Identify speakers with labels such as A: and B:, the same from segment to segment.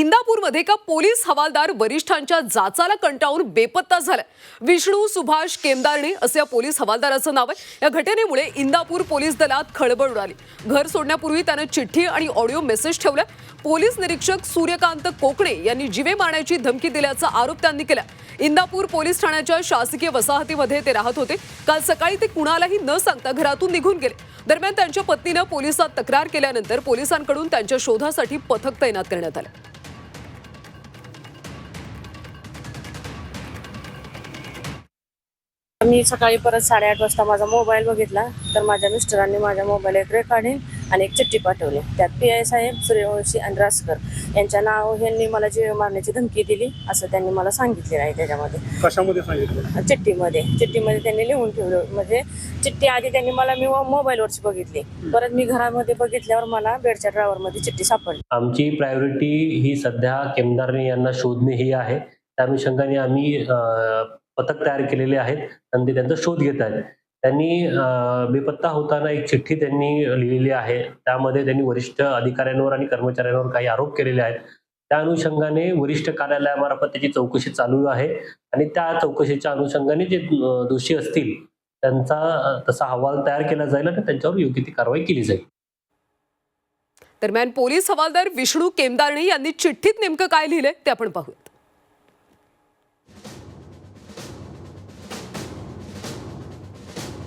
A: इंदापूरमध्ये एका पोलीस हवालदार वरिष्ठांच्या जाचाला कंटाळून बेपत्ता झालाय. विष्णू सुभाष केमदारणे असं या पोलीस हवालदाराचं नाव आहे. या घटनेमुळे इंदापूर पोलीस दलात खळबळ उडाली. घर सोडण्यापूर्वी त्यानं चिठ्ठी आणि ऑडिओ मेसेज ठेवला पोलीस निरीक्षक सूर्यकांत कोकणे यांनी जिवे मारण्याची धमकी दिल्याचा आरोप त्यांनी केला इंदापूर पोलीस ठाण्याच्या शासकीय वसाहतीमध्ये ते राहत होते. काल सकाळी ते कुणालाही न सांगता घरातून निघून गेले. दरम्यान त्यांच्या पत्नीनं पोलिसात तक्रार केल्यानंतर पोलिसांकडून त्यांच्या शोधासाठी पथक तैनात करण्यात आलं.
B: मी सकाळी परत साडेआठ वाजता माझा मोबाईल बघितला तर माझ्या मिस्टरांनी माझ्या मोबाईल एक रेकॉर्डिंग आणि एक चिठ्ठी पाठवली. त्यात पी आय साहेब सूर्यवंशी आणि रासकर यांच्या नाव यांनी मला जीव मारण्याची धमकी दिली असं त्यांनी मला सांगितलेलं आहे त्याच्यामध्ये.
C: कशामध्ये सांगितलं?
B: चिठ्ठीमध्ये. चिठ्ठीमध्ये त्यांनी लिहून ठेवलं. म्हणजे चिठ्ठी आधी त्यांनी मला मी मोबाईलवरची बघितली. परत मी घरामध्ये बघितल्यावर मला बेडच्या ड्रायव्हरमध्ये चिठ्ठी सापडली.
D: आमची प्रायोरिटी ही सध्या केमदारने यांना शोधणे ही आहे. त्या अनुषंगाने आम्ही पथक तयार केलेले आहेत आणि ते त्यांचा शोध घेत आहेत. त्यांनी बेपत्ता होताना एक चिठ्ठी त्यांनी लिहिलेली आहे. त्यामध्ये त्यांनी वरिष्ठ अधिकाऱ्यांवर आणि कर्मचाऱ्यांवर काही आरोप केलेले आहेत. त्या अनुषंगाने वरिष्ठ कार्यालयामार्फत त्याची चौकशी चालू आहे आणि त्या चौकशीच्या अनुषंगाने जे दोषी असतील त्यांचा तसा अहवाल तयार केला जाईल आणि त्यांच्यावर योग्य ती कारवाई केली जाईल.
A: दरम्यान पोलीस हवालदार विष्णू केमदारणे यांनी चिठ्ठीत नेमकं काय लिहिलंय ते आपण पाहूयात.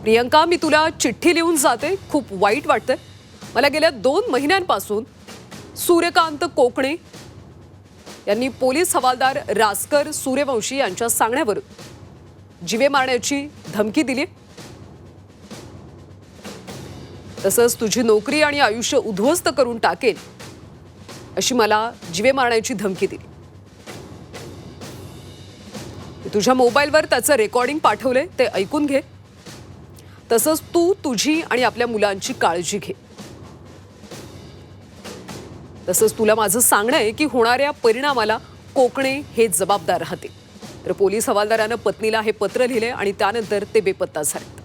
A: प्रियंका मी तुला चिठ्ठी लिहून जाते. खूप वाईट वाटतंय. मला गेल्या दोन महिन्यांपासून सूर्यकांत कोकणे यांनी पोलीस हवालदार रासकर सूर्यवंशी यांच्या सांगण्यावरून जिवे मारण्याची धमकी दिली तसंच तुझी नोकरी आणि आयुष्य उद्ध्वस्त करून टाकेल अशी मला जिवे मारण्याची धमकी दिली. तुझ्या मोबाईलवर त्याचं रेकॉर्डिंग पाठवलंय ते ऐकून घे. तसंच तू तुझी आणि आपल्या मुलांची काळजी घे. तसंच तुला माझं सांगणं आहे की होणाऱ्या परिणामाला कोकणे हे जबाबदार राहते तर पोलीस हवालदारानं पत्नीला हे पत्र लिहिले आणि त्यानंतर ते बेपत्ता झाले